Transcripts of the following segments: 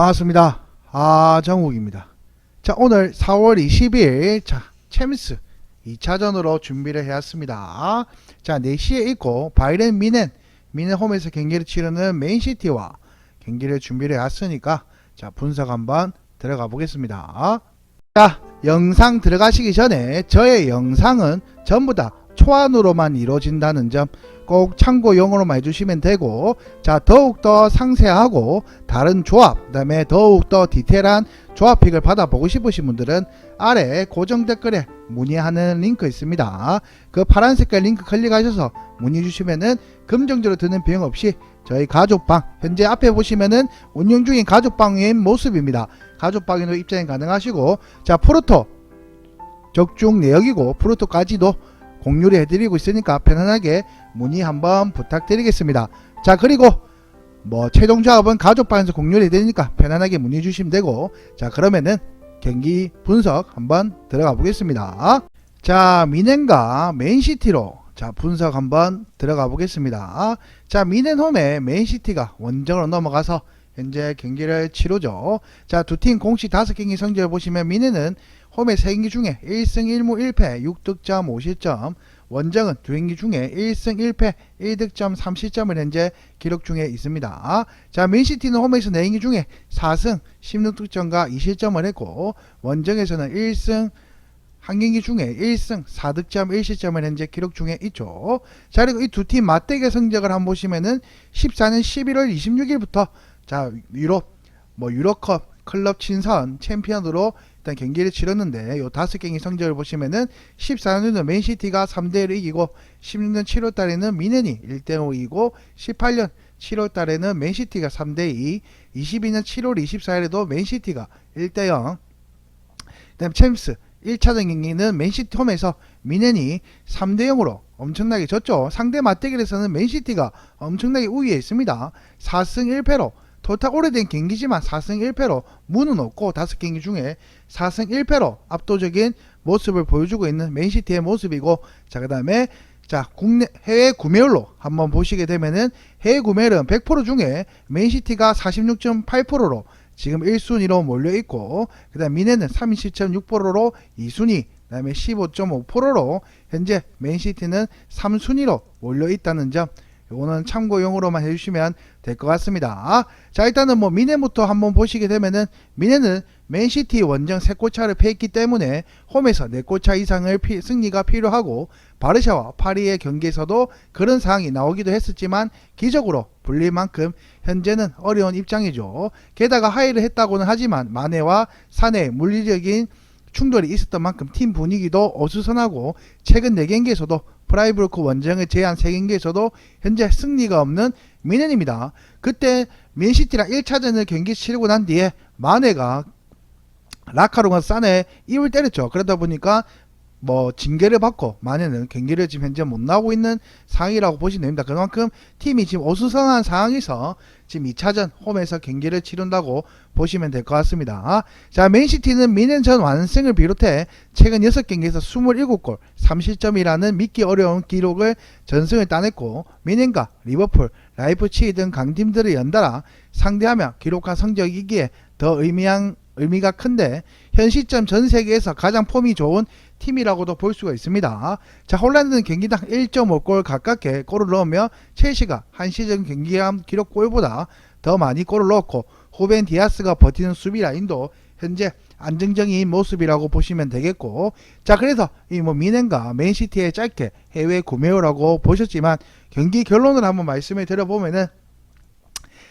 반갑습니다. 아, 정욱입니다. 자, 오늘 4월 20일, 자, 챔스 2차전으로 준비를 해왔습니다. 자, 4시에 있고, 바이렌 미넨, 미넨 홈에서 경기를 치르는 맨시티와 경기를 준비를 해왔으니까, 자, 분석 한번 들어가 보겠습니다. 자, 영상 들어가시기 전에 저의 영상은 전부 다 초안으로만 이루어진다는 점 꼭 참고용으로만 해주시면 되고 자 더욱더 상세하고 다른 조합 그 다음에 더욱더 디테일한 조합픽을 받아보고 싶으신 분들은 아래 고정 댓글에 문의하는 링크 있습니다. 그 파란 색깔 링크 클릭하셔서 문의 주시면은 금정적으로 드는 비용 없이 저희 가족방 현재 앞에 보시면은 운영 중인 가족방의 모습입니다. 가족방에도 입장이 가능하시고 자 프로토 적중 내역이고 프로토까지도 공유를 해드리고 있으니까 편안하게 문의 한번 부탁드리겠습니다. 자 그리고 뭐 최종 작업은 가족방에서 공유를 해드리니까 편안하게 문의 주시면 되고 자 그러면은 경기 분석 한번 들어가 보겠습니다. 자 미넨과 맨시티로 자 분석 한번 들어가 보겠습니다. 자 미넨 홈에 맨시티가 원정으로 넘어가서 현재 경기를 치르죠. 자 두 팀 공식 다섯 경기 성적을 보시면 미넨은 홈의 3경기 중에 1승 1무 1패 6득점 5실점 원정은 두 경기 중에 1승 1패 1득점 3실점을 현재 기록 중에 있습니다. 자 맨시티는 홈에서 4경기 중에 4승 16득점과 2실점을 했고 원정에서는 1승 한 경기 중에 1승 4득점 1실점을 현재 기록 중에 있죠. 자 그리고 이 두 팀 맞대결 성적을 한번 보시면은 14년 11월 26일부터 자 유럽 뭐 유로컵 클럽 친선 챔피언으로 일단 경기를 치렀는데 요 다섯 경기 성적을 보시면은 14년에는 맨시티가 3대1로 이기고 16년 7월 달에는 미넨이 1대5 이기고 18년 7월 달에는 맨시티가 3대2 22년 7월 24일에도 맨시티가 1대0 그다음 챔스 1차전 경기는 맨시티 홈에서 미넨이 3대0으로 엄청나게 졌죠. 상대 맞대결에서는 맨시티가 엄청나게 우위에 있습니다. 4승 1패로 토탈 오래된 경기지만 4승 1패로 무는 없고 5경기 중에 4승 1패로 압도적인 모습을 보여주고 있는 맨시티의 모습이고 자 그 다음에 자 국내 해외 구매율로 한번 보시게 되면은 해외 구매율은 100% 중에 맨시티가 46.8%로 지금 1순위로 몰려 있고 그 다음 미네는 37.6%로 2순위 그 다음에 15.5%로 현재 맨시티는 3순위로 몰려 있다는 점 요거는 참고용으로만 해주시면 될 것 같습니다. 자 일단은 뭐 미네부터 한번 보시게 되면은 미네는 맨시티 원정 3골차를 패했기 때문에 홈에서 4골차 이상을 피- 승리가 필요하고 바르샤와 파리의 경기에서도 그런 상황이 나오기도 했었지만 기적으로 불릴 만큼 현재는 어려운 입장이죠. 게다가 하이를 했다고는 하지만 마네와 사내 물리적인 충돌이 있었던 만큼 팀 분위기도 어수선하고 최근 4경기에서도 프라이브르크 원정을 제한 3경기에서도 현재 승리가 없는 미넨입니다. 그때 맨시티랑 1차전을 경기 치르고 난 뒤에 마네가 라카롱과 사네 입을 때렸죠. 그러다 보니까 뭐 징계를 받고 마네는 경기를 지금 현재 못 나오고 있는 상황이라고 보시면 됩니다. 그만큼 팀이 지금 어수선한 상황에서 지금 2차전 홈에서 경기를 치른다고 보시면 될 것 같습니다. 자, 맨시티는 미넨전 완승을 비롯해 최근 6경기에서 27골, 3실점이라는 믿기 어려운 기록을 전승을 따냈고 미넨과 리버풀, 라이프치히 등 강팀들을 연달아 상대하며 기록한 성적이기에 더 의미한 의미가 큰데 현 시점 전 세계에서 가장 폼이 좋은 팀이라고도 볼 수가 있습니다. 자, 홀란드는 경기당 1.5골 가깝게 골을 넣으며 첼시가 한 시즌 경기한 기록 골보다 더 많이 골을 넣었고 호벤 디아스가 버티는 수비 라인도 현재 안정적인 모습이라고 보시면 되겠고 자 그래서 이 뭐 미넨과 맨시티의 짧게 해외 구매호라고 보셨지만 경기 결론을 한번 말씀을 드려보면은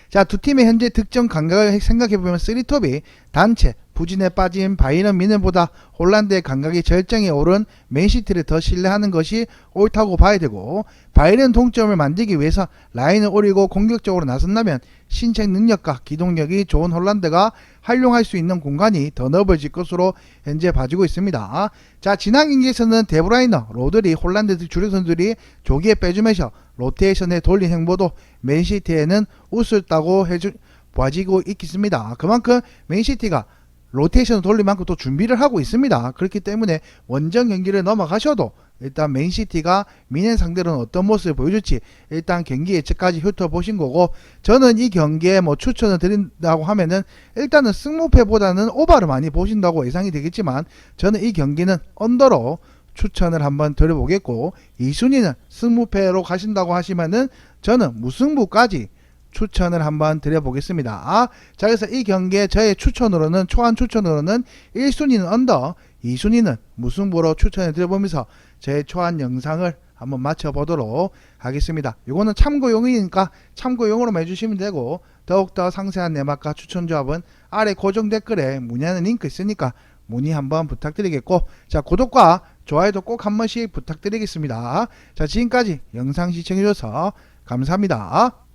자, 두 팀의 현재 득점 감각을 생각해보면 3톱이 단체 부진에 빠진 바이런 미넨보다 홀란드의 감각이 절정에 오른 맨시티를 더 신뢰하는 것이 옳다고 봐야 되고 바이런 동점을 만들기 위해서 라인을 오리고 공격적으로 나선다면 신체 능력과 기동력이 좋은 홀란드가 활용할 수 있는 공간이 더 넓어질 것으로 현재 봐지고 있습니다. 자, 지난 경기에서는 데브라이너, 로드리, 홀란드 주력 선수들이 조기에 빼주면서 로테이션에 돌린 행보도 맨시티에는 웃었다고 해주 봐지고 있겠습니다. 그만큼 맨시티가 로테이션 돌릴 만큼 또 준비를 하고 있습니다. 그렇기 때문에 원정 경기를 넘어가셔도 일단 맨시티가 미넨 상대로는 어떤 모습을 보여줄지 일단 경기 예측까지 훑어보신 거고 저는 이 경기에 뭐 추천을 드린다고 하면은 일단은 승무패보다는 오바를 많이 보신다고 예상이 되겠지만 저는 이 경기는 언더로 추천을 한번 드려보겠고 이순위는 승무패로 가신다고 하시면은 저는 무승부까지 추천을 한번 드려보겠습니다. 아, 자 그래서 이 경기에 저의 추천으로는 초안 추천으로는 1순위는 언더 2순위는 무승부로 추천을 드려보면서 제 초안 영상을 한번 맞춰보도록 하겠습니다. 이거는 참고용이니까 참고용으로만 해주시면 되고 더욱더 상세한 내막과 추천 조합은 아래 고정 댓글에 문의하는 링크 있으니까 문의 한번 부탁드리겠고 자 구독과 좋아요도 꼭 한 번씩 부탁드리겠습니다. 자 지금까지 영상 시청해주셔서 감사합니다.